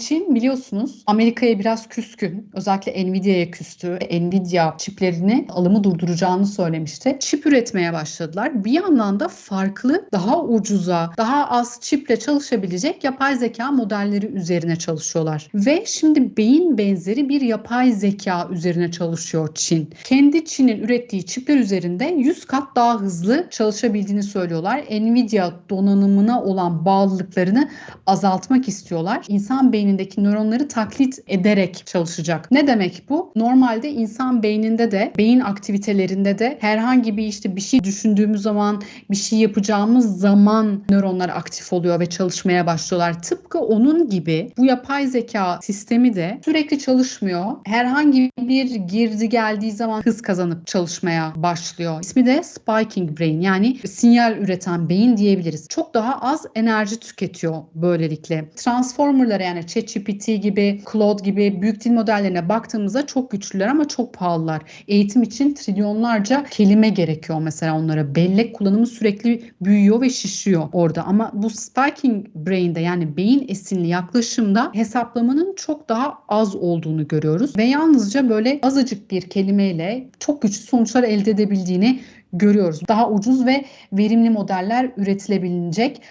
Çin biliyorsunuz Amerika'ya biraz küskün. Özellikle Nvidia'ya küstü. Nvidia çiplerini alımı durduracağını söylemişti. Çip üretmeye başladılar. Bir yandan da farklı, daha ucuza, daha az çiple çalışabilecek yapay zeka modelleri üzerine çalışıyorlar. Ve şimdi beyin benzeri bir yapay zeka üzerine çalışıyor Çin. Kendi Çin'in ürettiği çipler üzerinde 100 kat daha hızlı çalışabildiğini söylüyorlar. Nvidia donanımına olan bağlılıklarını azaltmak istiyorlar. İnsan beynindeki nöronları taklit ederek çalışacak. Ne demek bu? Normalde insan beyninde de, beyin aktivitelerinde de herhangi bir işte bir şey düşündüğümüz zaman, bir şey yapacağımız zaman nöronlar aktif oluyor ve çalışmaya başlıyorlar. Tıpkı onun gibi bu yapay zeka sistemi de sürekli çalışmıyor. Herhangi bir girdi geldiği zaman hız kazanıp çalışmaya başlıyor. İsmi de spiking brain yani sinyal üreten beyin diyebiliriz. Çok daha az enerji tüketiyor böylelikle. Transformer'lara yani ChatGPT gibi, Claude gibi büyük dil modellerine baktığımızda çok güçlüler ama çok pahalılar. Eğitim için trilyonlarca kelime gerekiyor mesela onlara. Bellek kullanımı sürekli büyüyor ve şişiyor orada. Ama bu spiking brain'de yani beyin esinli yaklaşımda hesaplamanın çok daha az olduğunu görüyoruz. Ve yalnızca böyle azıcık bir kelimeyle çok güçlü sonuçlar elde edebildiğini görüyoruz. Daha ucuz ve verimli modeller üretilebilecek